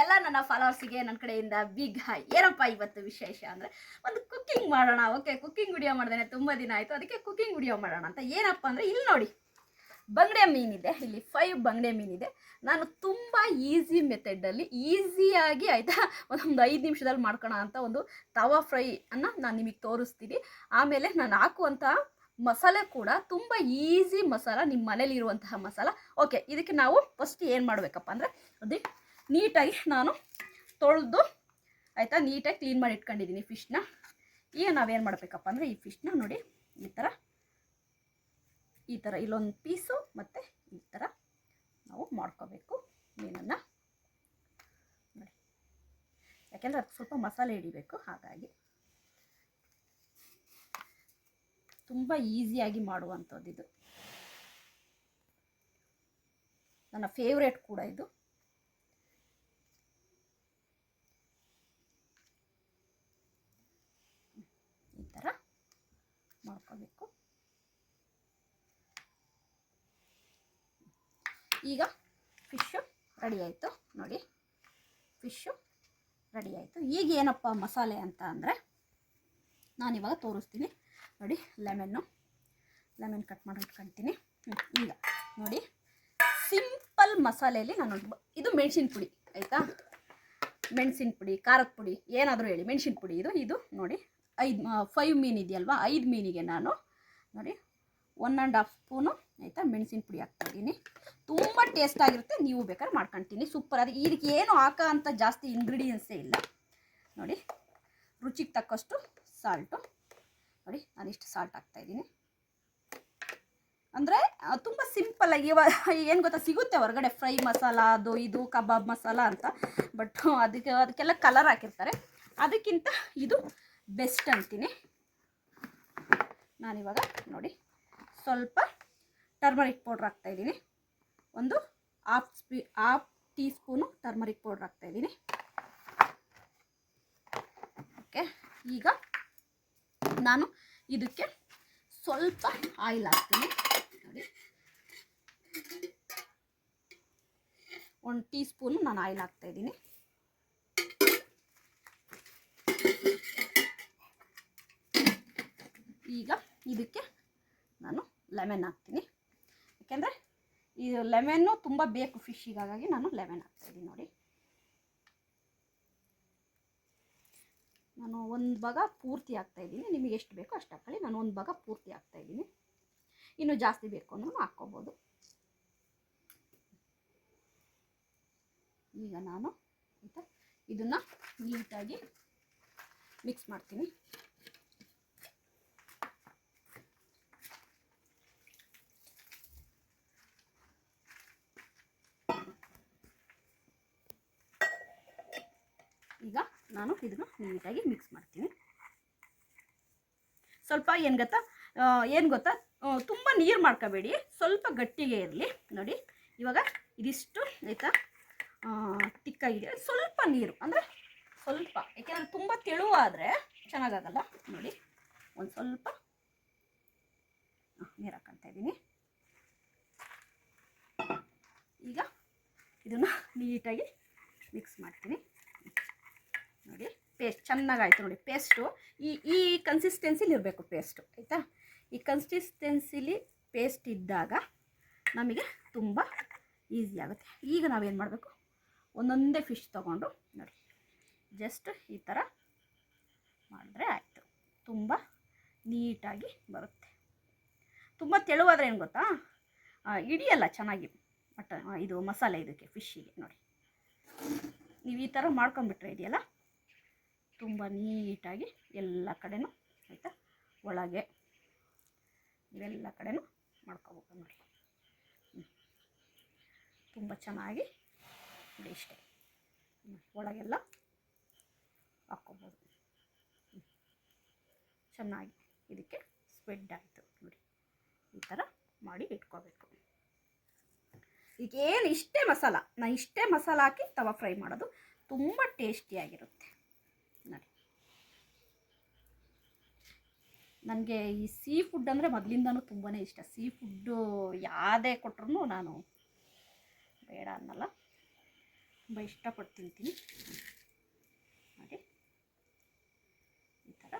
ಎಲ್ಲ ನನ್ನ ಫಾಲೋವರ್ಸಿಗೆ ನನ್ನ ಕಡೆಯಿಂದ ಬಿಗ್ ಹಾಯ್ ಏನಪ್ಪ ಇವತ್ತು ವಿಶೇಷ ಅಂದರೆ ಒಂದು ಕುಕ್ಕಿಂಗ್ ಮಾಡೋಣ. ಓಕೆ ಕುಕ್ಕಿಂಗ್ ವಿಡಿಯೋ ಮಾಡ್ದೇನೆ ತುಂಬ ದಿನ ಆಯಿತು. ಅದಕ್ಕೆ ಕುಕ್ಕಿಂಗ್ ವಿಡಿಯೋ ಮಾಡೋಣ ಅಂತ. ಏನಪ್ಪ ಅಂದರೆ ಇಲ್ಲಿ ನೋಡಿ, ಬಂಗಡೆ ಮೀನಿದೆ. ಇಲ್ಲಿ ಫೈವ್ ಬಂಗಡೆ ಮೀನಿದೆ. ನಾನು ತುಂಬ ಈಸಿ ಮೆಥಡಲ್ಲಿ ಈಸಿಯಾಗಿ ಆಯಿತಾ, ಒಂದೊಂದು ಐದು ನಿಮಿಷದಲ್ಲಿ ಮಾಡ್ಕೋಣ ಅಂತ ಒಂದು ತವಾ ಫ್ರೈ ಅನ್ನು ನಾನು ನಿಮಗೆ ತೋರಿಸ್ತೀನಿ. ಆಮೇಲೆ ನಾನು ಹಾಕುವಂಥ ಮಸಾಲೆ ಕೂಡ ತುಂಬ ಈಸಿ ಮಸಾಲ ನಿಮ್ಮ ಮನೇಲಿ ಇರುವಂತಹ ಮಸಾಲ. ಓಕೆ ಇದಕ್ಕೆ ನಾವು ಫಸ್ಟ್ ಏನು ಮಾಡಬೇಕಪ್ಪ ಅಂದರೆ ಅದೇ ನೀಟಾಗಿ ನಾನು ತೊಳೆದು ಆಯಿತಾ, ನೀಟಾಗಿ ಕ್ಲೀನ್ ಮಾಡಿ ಇಟ್ಕೊಂಡಿದ್ದೀನಿ ಫಿಶ್ನ ಈಗ ನಾವೇನು ಮಾಡಬೇಕಪ್ಪ ಅಂದರೆ ಈ ಫಿಶ್ನ ನೋಡಿ, ಈ ಥರ ಈ ಥರ ಇಲ್ಲೊಂದು ಪೀಸು ಮತ್ತು ಈ ಥರ ನಾವು ಮಾಡ್ಕೋಬೇಕು ಮೀನನ್ನು. ನೋಡಿ. ಯಾಕೆಂದರೆ ಅದು ಸ್ವಲ್ಪ ಮಸಾಲೆ ಹಿಡಿಬೇಕು, ಹಾಗಾಗಿ. ತುಂಬ ಈಸಿಯಾಗಿ ಮಾಡುವಂಥದ್ದು ಇದು. ನನ್ನ ಫೇವ್ರೇಟ್ ಕೂಡ ಇದು ಈ ಥರ ಮಾಡ್ಕೋಬೇಕು. ಈಗ ಫಿಶ್ಶು ರೆಡಿ ಆಯಿತು, ನೋಡಿ. ಫಿಶ್ಶು ರೆಡಿ ಆಯಿತು. ಈಗ ಏನಪ್ಪ ಮಸಾಲೆ ಅಂತ ಅಂದರೆ ನಾನಿವಾಗ ತೋರಿಸ್ತೀನಿ. ನೋಡಿ ಲೆಮನ್ನು ಲೆಮನ್ ಕಟ್ ಮಾಡಿ ಇಟ್ಕೊಳ್ತೀನಿ ಈಗ ನೋಡಿ. ಸಿಂಪಲ್ ಮಸಾಲೆಯಲ್ಲಿ ನಾನು ಇದು ಮೆಣಸಿನ ಪುಡಿ, ಆಯಿತಾ? ಮೆಣಸಿನ ಪುಡಿ, ಖಾರದ ಪುಡಿ, ಏನಾದರೂ ಹೇಳಿ. ಮೆಣಸಿನ ಪುಡಿ ಇದು ಇದು ನೋಡಿ. ಐದು ಫೈವ್ ಮೀನ್ ಇದೆಯಲ್ವಾ? ಐದು ಮೀನಿಗೆ ನಾನು ನೋಡಿ ಒನ್ ಆ್ಯಂಡ್ ಹಾಫ್ ಸ್ಪೂನು ಆಯಿತಾ, ಮೆಣಸಿನ ಪುಡಿ ಹಾಕ್ತಾಯಿದ್ದೀನಿ ತುಂಬ ಟೇಸ್ಟ್ ಆಗಿರುತ್ತೆ, ನೀವು ಬೇಕಾದ್ರೆ ಮಾಡ್ಕೊಳ್ತೀನಿ ಸೂಪರ್ ಅದು ಇದಕ್ಕೆ ಏನು ಹಾಕೋ ಅಂತ ಜಾಸ್ತಿ ಇಂಗ್ರೀಡಿಯೆಂಟ್ಸೇ ಇಲ್ಲ. ನೋಡಿ, ರುಚಿಗೆ ತಕ್ಕಷ್ಟು ಸಾಲ್ಟು ನೋಡಿ ನಾನಿಷ್ಟು ಸಾಲ್ಟ್ ಹಾಕ್ತಾಯಿದ್ದೀನಿ ಅಂದರೆ ತುಂಬ ಸಿಂಪಲ್ ಆಗಿ ಇವಾಗ ಏನು ಗೊತ್ತಾ, ಸಿಗುತ್ತೆ ಹೊರಗಡೆ ಫ್ರೈ ಮಸಾಲ, ಅದು ಇದು, ಕಬಾಬ್ ಮಸಾಲ ಅಂತ. ಬಟ್ ಅದಕ್ಕೆ ಅದಕ್ಕೆಲ್ಲ ಕಲರ್ ಹಾಕಿರ್ತಾರೆ. ಅದಕ್ಕಿಂತ ಇದು ಬೆಸ್ಟ್ ಅಂತೀನಿ. ನಾನಿವಾಗ ನೋಡಿ ಸ್ವಲ್ಪ ಟರ್ಮರಿಕ್ ಪೌಡ್ರ್ ಹಾಕ್ತಾಯಿದ್ದೀನಿ ಒಂದು ಹಾಫ್ ಸ್ಪೀ half teaspoon turmeric powder ಹಾಕ್ತಾಯಿದ್ದೀನಿ ಓಕೆ ಈಗ ನಾನು ಇದಕ್ಕೆ ಸ್ವಲ್ಪ ಆಯಿಲ್ ಹಾಕ್ತೀನಿ. ನೋಡಿ. ಒಂದು ಟೀ ಸ್ಪೂನು ನಾನು ಆಯಿಲ್ ಹಾಕ್ತಾಯಿದ್ದೀನಿ ಈಗ ಇದಕ್ಕೆ ನಾನು ಲೆಮನ್ ಹಾಕ್ತೀನಿ. ಯಾಕೆಂದರೆ ಇದು ಲೆಮೆನ್ನು ತುಂಬ ಬೇಕು ಹಾಗಾಗಿ ನಾನು ಲೆಮನ್ ಹಾಕ್ತಾಯಿದ್ದೀನಿ ನೋಡಿ. ನಾನು ಒಂದು ಭಾಗ ಪೂರ್ತಿ ಹಾಕ್ತಾಯಿದ್ದೀನಿ ನಿಮಗೆ ಎಷ್ಟು ಬೇಕೋ ಅಷ್ಟು ಹಾಕೊಳ್ಳಿ. ನಾನು ಒಂದು ಭಾಗ ಪೂರ್ತಿ ಹಾಕ್ತಾಯಿದ್ದೀನಿ ಇನ್ನು ಜಾಸ್ತಿ ಬೇಕು ಅಂದ್ರೂ ಹಾಕ್ಕೋಬೋದು. ಈಗ ನಾನು ಆಯಿತಾ ಇದನ್ನು ನೀಟಾಗಿ ಮಿಕ್ಸ್ ಮಾಡ್ತೀನಿ ಈಗ ನಾನು ಇದನ್ನು ನೀಟಾಗಿ ಮಿಕ್ಸ್ ಮಾಡ್ತೀನಿ. ಸ್ವಲ್ಪ ಏನು ಗೊತ್ತಾ? ಏನು ಗೊತ್ತಾ? ತುಂಬ ನೀರು ಮಾಡ್ಕೋಬೇಡಿ. ಸ್ವಲ್ಪ ಗಟ್ಟಿಗೆ ಇರಲಿ. ನೋಡಿ, ಇವಾಗ ಇದಿಷ್ಟು ಆಯಿತಾ? ತಿಕ್ಕಾಗಿದೆ. ಸ್ವಲ್ಪ ನೀರು, ಅಂದರೆ ಸ್ವಲ್ಪ, ಯಾಕೆಂದರೆ ತುಂಬ ತೆಳುವಾದರೆ ಚೆನ್ನಾಗಾಗಲ್ಲ. ನೋಡಿ, ಒಂದು ಸ್ವಲ್ಪ ನೀರು ಹಾಕೊಂತ ಇದ್ದೀನಿ. ಈಗ ಇದನ್ನು ನೀಟಾಗಿ ಮಿಕ್ಸ್ ಮಾಡ್ತೀನಿ. ನೋಡಿ ಪೇಸ್ಟ್ ಚೆನ್ನಾಗಾಯ್ತು ನೋಡಿ ಪೇಸ್ಟು ಈ ಈ ಕನ್ಸಿಸ್ಟೆನ್ಸಿಲಿ ಇರಬೇಕು ಪೇಸ್ಟು ಆಯಿತಾ? ಈ ಕನ್ಸಿಸ್ಟೆನ್ಸಿಲಿ ಪೇಸ್ಟ್ ಇದ್ದಾಗ ನಮಗೆ ತುಂಬ ಈಸಿ ಆಗುತ್ತೆ. ಈಗ ನಾವೇನು ಮಾಡಬೇಕು? ಒಂದೊಂದೇ ಫಿಶ್ ತೊಗೊಂಡು ನೋಡಿ ಜಸ್ಟ್ ಈ ಥರ ಮಾಡಿದ್ರೆ ಆಯಿತು. ತುಂಬ ನೀಟಾಗಿ ಬರುತ್ತೆ. ತುಂಬ ತೆಳುವಾದರೆ ಏನು ಗೊತ್ತಾ? ಇಡಿಯಲ್ಲ ಚೆನ್ನಾಗಿ ಮಟ ಇದು ಮಸಾಲೆ ಇದಕ್ಕೆ ಫಿಶ್ಶಿಗೆ ನೋಡಿ. ನೀವು ಈ ಥರ ಮಾಡ್ಕೊಂಬಿಟ್ರೆ ಇದೆಯಲ್ಲ? ತುಂಬ ನೀಟಾಗಿ ಎಲ್ಲ ಕಡೆನೂ ಆಯಿತಾ? ಒಳಗೆ ಇವೆಲ್ಲ ಕಡೆನೂ ಮಾಡ್ಕೋಬೇಕು ನೋಡಿ. ತುಂಬ ಚೆನ್ನಾಗಿ ನೋಡಿ ಇಷ್ಟೇ. ಒಳಗೆಲ್ಲ ಹಾಕ್ಕೋಬೋದು. ಚೆನ್ನಾಗಿ ಇದಕ್ಕೆ ಸ್ಪ್ರೆಡ್ ಆಯಿತು ನೋಡಿ. ಈ ಥರ ಮಾಡಿ ಇಟ್ಕೋಬೇಕು. ಈಗೇನು ಇಷ್ಟೇ ಮಸಾಲ ನಾನು ಇಷ್ಟೇ ಮಸಾಲ ಹಾಕಿ ತವಾ ಫ್ರೈ ಮಾಡೋದು ತುಂಬ ಟೇಸ್ಟಿಯಾಗಿರುತ್ತೆ ನೋಡಿ ನನಗೆ ಈ ಸೀ ಫುಡ್ ಅಂದರೆ ಮೊದಲಿಂದನೂ ತುಂಬಾ ಇಷ್ಟ. ಸೀ ಫುಡ್ಡು ಯಾವುದೇ ಕೊಟ್ರು ನಾನು ಬೇಡ ಅನ್ನಲ್ಲ. ತುಂಬ ಇಷ್ಟಪಟ್ಟು ತಿಂತೀನಿ. ನೋಡಿ. ಈ ಥರ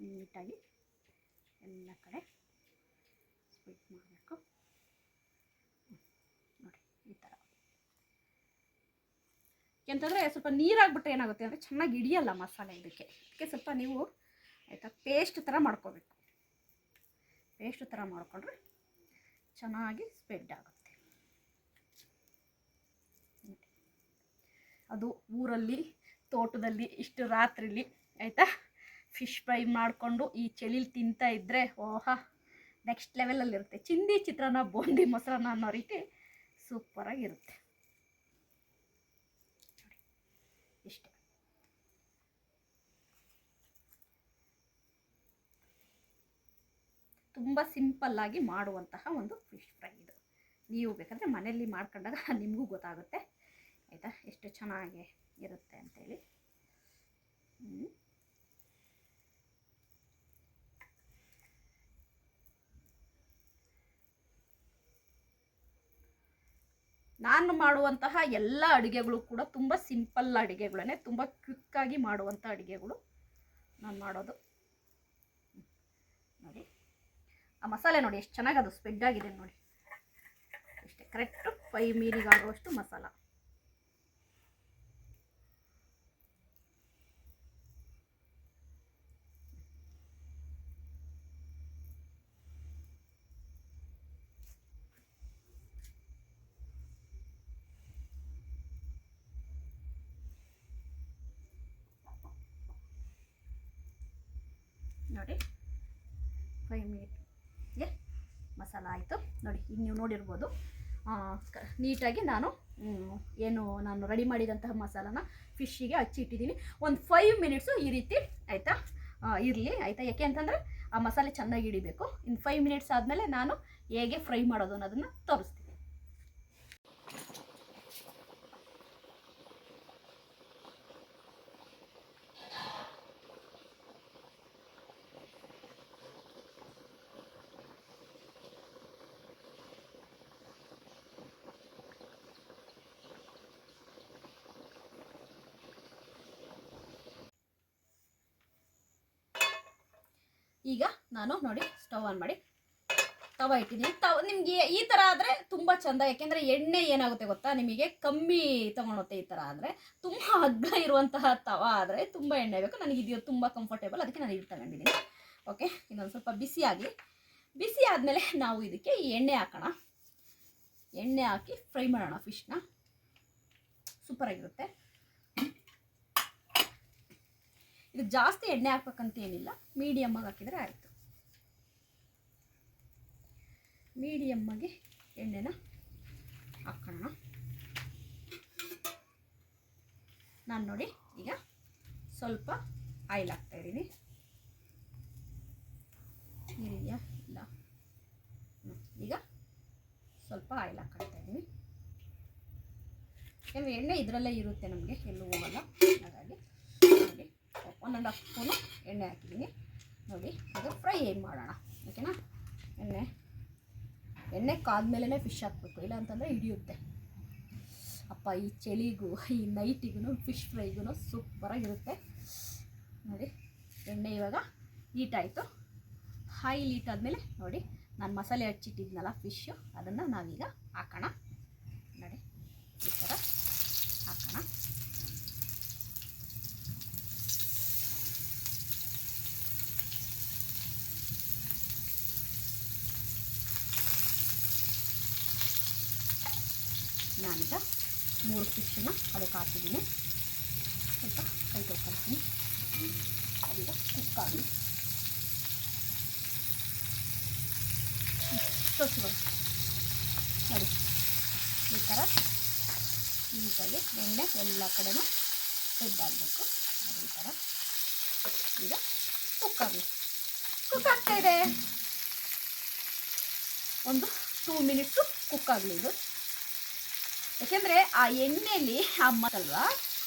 ನೀಟಾಗಿ ಎಲ್ಲ ಕಡೆ ಸ್ಪ್ಲಿಟ್ ಮಾಡಬೇಕು. ನೋಡಿ, ಈ ಥರ ಯಾಕೆಂತಂದರೆ ಸ್ವಲ್ಪ ನೀರಾಗ್ಬಿಟ್ರೆ ಏನಾಗುತ್ತೆ ಅಂದರೆ ಚೆನ್ನಾಗಿ ಹಿಡಿಯಲ್ಲ ಮಸಾಲೆ ಇದಕ್ಕೆ. ಅದಕ್ಕೆ ಸ್ವಲ್ಪ ನೀವು ಆಯಿತಾ? ಪೇಸ್ಟ್ ಥರ ಮಾಡ್ಕೋಬೇಕು. ಪೇಸ್ಟ್ ಥರ ಮಾಡಿಕೊಂಡ್ರೆ ಚೆನ್ನಾಗಿ ಸ್ಪ್ರೆಡ್ ಆಗುತ್ತೆ. ಅದು ಊರಲ್ಲಿ, ತೋಟದಲ್ಲಿ, ಇಷ್ಟು ರಾತ್ರಿಲಿ, ಆಯಿತಾ? ಫಿಶ್ ಫ್ರೈ ಮಾಡಿಕೊಂಡು ಈ ಚಳಿಲಿ ತಿಂತಾ ಇದ್ದರೆ ಓಹಾ ನೆಕ್ಸ್ಟ್ ಲೆವೆಲಲ್ಲಿರುತ್ತೆ ಚಿಂದಿ ಚಿತ್ರಾನ್ನ ಬೂಂದಿ ಮೊಸರನ್ನ ಅನ್ನೋ ರೀತಿ ಸೂಪರಾಗಿರುತ್ತೆ ನೋಡಿ, ಇಷ್ಟೇ ತುಂಬ ಸಿಂಪಲ್ಲಾಗಿ ಮಾಡುವಂತಹ ಒಂದು ಫಿಶ್ ಫ್ರೈ ಇದು. ನೀವು ಬೇಕಾದರೆ ಮನೆಯಲ್ಲಿ ಮಾಡ್ಕೊಂಡಾಗ ನಿಮಗೂ ಗೊತ್ತಾಗುತ್ತೆ. ಆಯಿತಾ? ಎಷ್ಟು ಚೆನ್ನಾಗಿ ಇರುತ್ತೆ ಅಂತೇಳಿ. ನಾನು ಮಾಡುವಂತಹ ಎಲ್ಲ ಅಡುಗೆಗಳು ಕೂಡ ತುಂಬ ಸಿಂಪಲ್ ಅಡುಗೆಗಳನ್ನೇ ತುಂಬ ಕ್ವಿಕ್ಕಾಗಿ ಮಾಡುವಂಥ ಅಡುಗೆಗಳು ನಾನು ಮಾಡೋದು ಹ್ಮ್. ನೋಡಿ ಆ ಮಸಾಲೆ ನೋಡಿ ಎಷ್ಟು ಚೆನ್ನಾಗಿ ಅದು ಸ್ಪ್ರೆಡ್ ಆಗಿದೆ ನೋಡಿ. ಅಷ್ಟೇ ಕರೆಕ್ಟು ಫೈವ್ ಮೀರಿಗಾಗುವಷ್ಟು ಮಸಾಲ. ನೋಡಿ ಫೈವ್ ಮಿನಿಟ್ಗೆ ಮಸಾಲ ಆಯಿತು. ನೋಡಿ, ಈಗ ನೀವು ನೋಡಿರ್ಬೋದು. ನೀಟಾಗಿ ನಾನು ಏನು ನಾನು ರೆಡಿ ಮಾಡಿದಂತಹ ಮಸಾಲಾನ ಫಿಶ್ಶಿಗೆ ಹಚ್ಚಿಟ್ಟಿದ್ದೀನಿ ಒಂದು ಫೈವ್ ಮಿನಿಟ್ಸು ಈ ರೀತಿ, ಆಯಿತಾ? ಇರಲಿ, ಆಯಿತಾ? ಯಾಕೆ ಅಂತಂದರೆ ಆ ಮಸಾಲೆ ಚೆನ್ನಾಗಿ ಹಿಡಿಬೇಕು. ಇನ್ನು ಫೈವ್ ಮಿನಿಟ್ಸ್ ಆದಮೇಲೆ ನಾನು ಹೇಗೆ ಫ್ರೈ ಮಾಡೋದು ಅನ್ನೋದನ್ನು ತೋರಿಸ್ತೀನಿ. ಈಗ ನಾನು ನೋಡಿ ಸ್ಟವ್ ಆನ್ ಮಾಡಿ ತವ ಇಟ್ಟಿದ್ದೀನಿ. ತವ ನಿಮಗೆ ಈ ಥರ ಆದರೆ ತುಂಬ ಚಂದ, ಯಾಕೆಂದರೆ ಎಣ್ಣೆ ಏನಾಗುತ್ತೆ ಗೊತ್ತಾ? ನಿಮಗೆ ಕಮ್ಮಿ ತಗೊಳುತ್ತೆ ಈ ಥರ ಆದರೆ. ತುಂಬ ಅಗ್ಗ ಇರುವಂತಹ ತವ ಆದರೆ ತುಂಬ ಎಣ್ಣೆ ಬೇಕು. ನನಗೆ ಇದು ತುಂಬ ಕಂಫರ್ಟೇಬಲ್ ಅದಕ್ಕೆ ನಾನು ಇದು ತಗೊಂಡಿದ್ದೀನಿ. ಓಕೆ ಇನ್ನೊಂದು ಸ್ವಲ್ಪ ಬಿಸಿ ಆಗಲಿ ಬಿಸಿ ಆದಮೇಲೆ ನಾವು ಇದಕ್ಕೆ ಎಣ್ಣೆ ಹಾಕೋಣ. ಎಣ್ಣೆ ಹಾಕಿ ಫ್ರೈ ಮಾಡೋಣ ಫಿಶ್ನ ಸೂಪರಾಗಿರುತ್ತೆ ಇದು ಜಾಸ್ತಿ ಎಣ್ಣೆ ಹಾಕ್ಬೇಕಂತ ಏನಿಲ್ಲ ಮೀಡಿಯಮ್ ಆಗಿ ಹಾಕಿದರೆ ಆಯಿತು. ಮೀಡಿಯಮ್ ಆಗಿ ಎಣ್ಣೆನ ಹಾಕೋಣ. ನಾನು ನೋಡಿ, ಈಗ ಸ್ವಲ್ಪ ಆಯಿಲ್ ಹಾಕ್ತಾ ಇದ್ದೀನಿ. ನೀರಿದೆಯಾ ಇಲ್ಲ. ಈಗ ಸ್ವಲ್ಪ ಆಯಿಲ್ ಹಾಕ್ತಾ ಇದ್ದೀನಿ. ಎಣ್ಣೆ ಇದರಲ್ಲೇ ಇರುತ್ತೆ ನಮಗೆ, ಎಲ್ಲೂ ಹೋಗಲ್ಲ. ಹಾಗಾಗಿ ಒನ್ ಆ್ಯಂಡ್ ಸ್ಪೂನು ಎಣ್ಣೆ ಹಾಕಿದ್ದೀನಿ. ನೋಡಿ ಅದು ಫ್ರೈ ಮಾಡೋಣ? ಓಕೆನಾ? ಎಣ್ಣೆ. ಎಣ್ಣೆ ಕಾದ್ಮೇಲೆ ಫಿಶ್ ಹಾಕಬೇಕು. ಇಲ್ಲ ಅಂತಂದರೆ ಹಿಡಿಯುತ್ತೆ. ಅಪ್ಪ, ಈ ಚಳಿಗೂ, ಈ ನೈಟಿಗೂ ಫಿಶ್ ಫ್ರೈಗೂ ಸೂಪರಾಗಿರುತ್ತೆ. ನೋಡಿ, ಎಣ್ಣೆ ಇವಾಗ ಹೀಟ್ ಆಯಿತು. ಹೈ ಹೀಟ್ ಆದಮೇಲೆ ನೋಡಿ, ನಾನು ಮಸಾಲೆ ಹಚ್ಚಿಟ್ಟಿದ್ನಲ್ಲ ಫಿಶ್ಶು ಅದನ್ನು ನಾವೀಗ ಹಾಕೋಣ. ನೋಡಿ, ಈ ಥರ ಹಾಕೋಣ. ನಾನೀಗ ಮೂರು ಫಿಶನ್ನ ಅದಕ್ಕೆ ಹಾಕಿದ್ದೀನಿ. ಸ್ವಲ್ಪ ಕೈ ತೊಳ್ಕೊಳ್ತೀನಿ. ಅದೀಗ ಕುಕ್ ಆಗಲಿ ಸರಿ ಈ ಥರ ನೀಟಾಗಿ ಎಣ್ಣೆ ಎಲ್ಲ ಕಡೆನೂ ಆಗಬೇಕು. ಈ ಥರ ಈಗ ಕುಕ್ ಆಗಲಿ ಕುಕ್ ಇದೆ. ಒಂದು ಟೂ ಮಿನಿಟ್ಸು ಕುಕ್ ಆಗಲಿ ಇದು. ಯಾಕೆಂದರೆ ಆ ಎಣ್ಣೆಯಲ್ಲಿ ಆ ಮಸಾಲ್ವಾ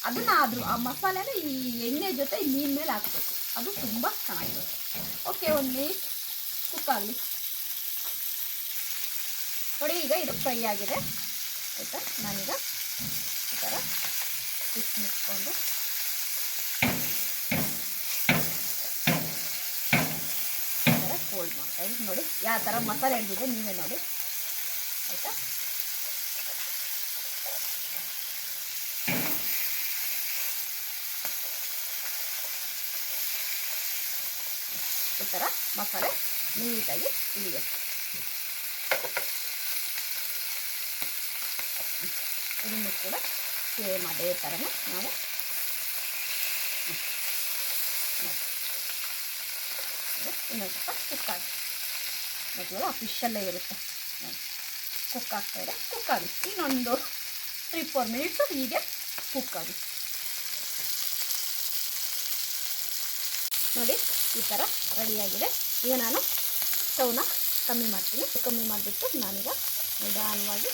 ಅದನ್ನ ಆದರೂ ಆ ಮಸಾಲೆನ ಈ ಎಣ್ಣೆ ಜೊತೆ ಮೀನ್ ಮೇಲೆ ಹಾಕ್ಬೇಕು. ಅದು ತುಂಬ ಚೆನ್ನಾಗಿರುತ್ತೆ. ಓಕೆ ಒಂದು ಕುಕ್ ಆಗಲಿ. ನೋಡಿ, ಈಗ ಇದು ಫ್ರೈ ಆಗಿದೆ. ಆಯಿತಾ? ನಾನೀಗ ಈ ಥರ ಫಿಶ್ ಮುಚ್ಕೊಂಡು ಈ ಥರ ಫೋಲ್ಡ್ ಮಾಡ್ತಾ ನೋಡಿ, ಯಾವ ಥರ ಮಸಾಲೆ ಹಿಡಿದಿದೆ ನೀವೇ ನೋಡಿ ಆಯಿತಾ ಈ ಥರ ಮಸಾಲೆ ನೀಟಾಗಿ ಇಳಿಬೇಕು ಇದನ್ನು ಕೂಡ ಸೇಮ್ ಅದೇ ಥರನೇ ನಾವು ಇನ್ನೊಂದು ಸ್ವಲ್ಪ ಕುಕ್ ಆಗಿ ಮೊದಲು ಫಿಶಲ್ಲೇ ಇರುತ್ತೆ. ಕುಕ್ ಆಗ್ತಾ ಇದೆ ಕುಕ್ ಆಗಿ ಇನ್ನೊಂದು ತ್ರೀ ಫೋರ್ ಮಿನಿಟ್ಸು ಹೀಗೆ ಕುಕ್ ಆಗಿ. ನೋಡಿ, ಈ ಥರ ರೆಡಿಯಾಗಿದೆ. ಈಗ ನಾನು ಸ್ಟವ್ನ ಕಮ್ಮಿ ಮಾಡ್ತೀನಿ. ಕಮ್ಮಿ ಮಾಡಿಬಿಟ್ಟು ನಾನೀಗ ನಿಧಾನವಾಗಿ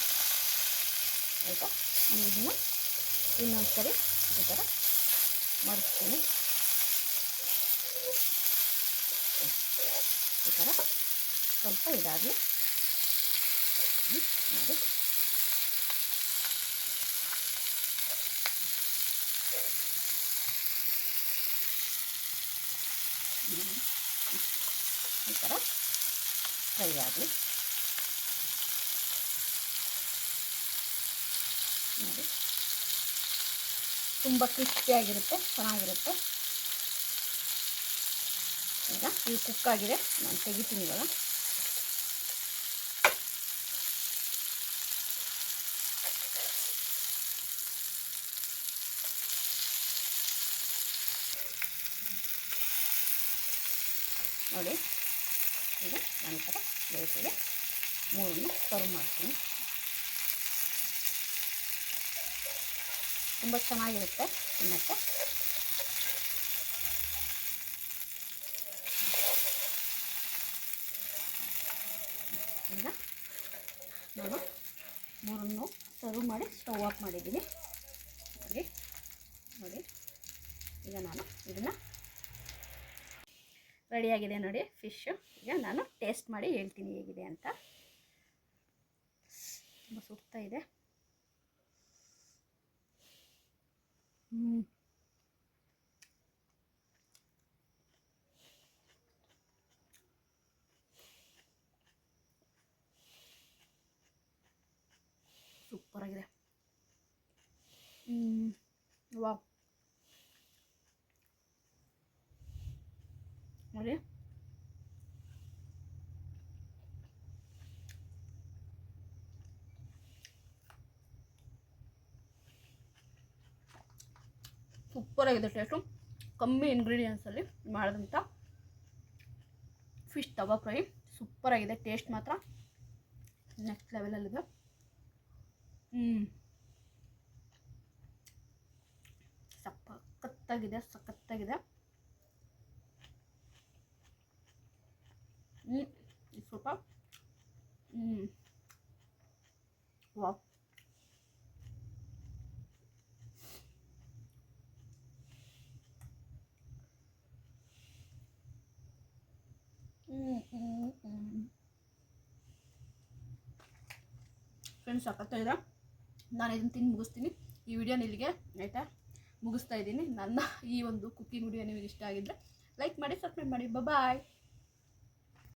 ಆಯಿತಾ? ಇದನ್ನು ಇನ್ನೊಂದು ಸರಿ ಈ ಥರ ಮಡಿಸ್ತೀನಿ ಈ ಥರ ಸ್ವಲ್ಪ ಇದಾಗಲಿ ನೋಡಿ. ಈ ಥರ ಫ್ರೈ ಆಗಲಿ ನೋಡಿ. ತುಂಬ ಕ್ರಿಸ್ಪಿಯಾಗಿರುತ್ತೆ ಚೆನ್ನಾಗಿರುತ್ತೆ. ಈಗ ಇವು ಕುಕ್ಕಾಗಿದೆ ನಾನು ತೆಗಿತೀನಿ ಇವಾಗ. ನೋಡಿ. ಇದು ನಂತರ ಪ್ಲೇಟಿಗೆ ಮೂರನ್ನು ಸರ್ವ್ ಮಾಡ್ತೀನಿ. ತುಂಬ ಚೆನ್ನಾಗಿರುತ್ತೆ ತಿನ್ನೋಕ್ಕೆ. ಈಗ ನಾನು ಮೂರನ್ನು ಸರ್ವ್ ಮಾಡಿ ಸ್ಟವ್ ಆಫ್ ಮಾಡಿದ್ದೀನಿ. ನೋಡಿ ನೋಡಿ. ಈಗ ನಾನು ಇದನ್ನು ರೆಡಿಯಾಗಿದೆ ನೋಡಿ ಫಿಶ್ಶು ಈಗ ನಾನು ಟೇಸ್ಟ್ ಮಾಡಿ ಹೇಳ್ತೀನಿ ಹೇಗಿದೆ ಅಂತ. ತುಂಬ ಸುಡ್ತಾ ಇದೆ. ಸೂಪರ್ ಸೂಪರಾಗಿದೆ ಹ್ಞೂ ವಾವ್ ನೋಡಿ ಸೂಪರಾಗಿದೆ ಟೇಸ್ಟು. ಕಮ್ಮಿ ಇಂಗ್ರೀಡಿಯೆಂಟ್ಸಲ್ಲಿ ಮಾಡಿದಂಥ ಫಿಶ್ ತವಾ ಫ್ರೈ. ಸೂಪರಾಗಿದೆ ಟೇಸ್ಟ್ ಮಾತ್ರ. ನೆಕ್ಸ್ಟ್ ಲೆವೆಲಲ್ಲಿದೆ ಹ್ಞೂ ಸಖತ್ತಾಗಿದೆ ಸಖತ್ತಾಗಿದೆ. ಹ್ಞೂ ಸ್ವಲ್ಪ ಹ್ಞೂ ವಾವ್. ಫ್ರೆಂಡ್ಸ್ ಸಖತ್ತಾಗಿದೆ ನಾನು ಇದನ್ನು ತಿಂದು ಮುಗಿಸ್ತೀನಿ. ಈ ವಿಡಿಯೋನ ಇಲ್ಲಿಗೆ ಆಯಿತಾ? ಮುಗಿಸ್ತಾ ಇದ್ದೀನಿ. ನನ್ನ ಈ ಒಂದು ಕುಕ್ಕಿಂಗ್ ವಿಡಿಯೋ ನಿಮಗೆ ಇಷ್ಟ ಆಗಿದ್ದರೆ ಲೈಕ್ ಮಾಡಿ ಸಬ್ಸ್ಕ್ರೈಬ್ ಮಾಡಿ. ಬಾಯ್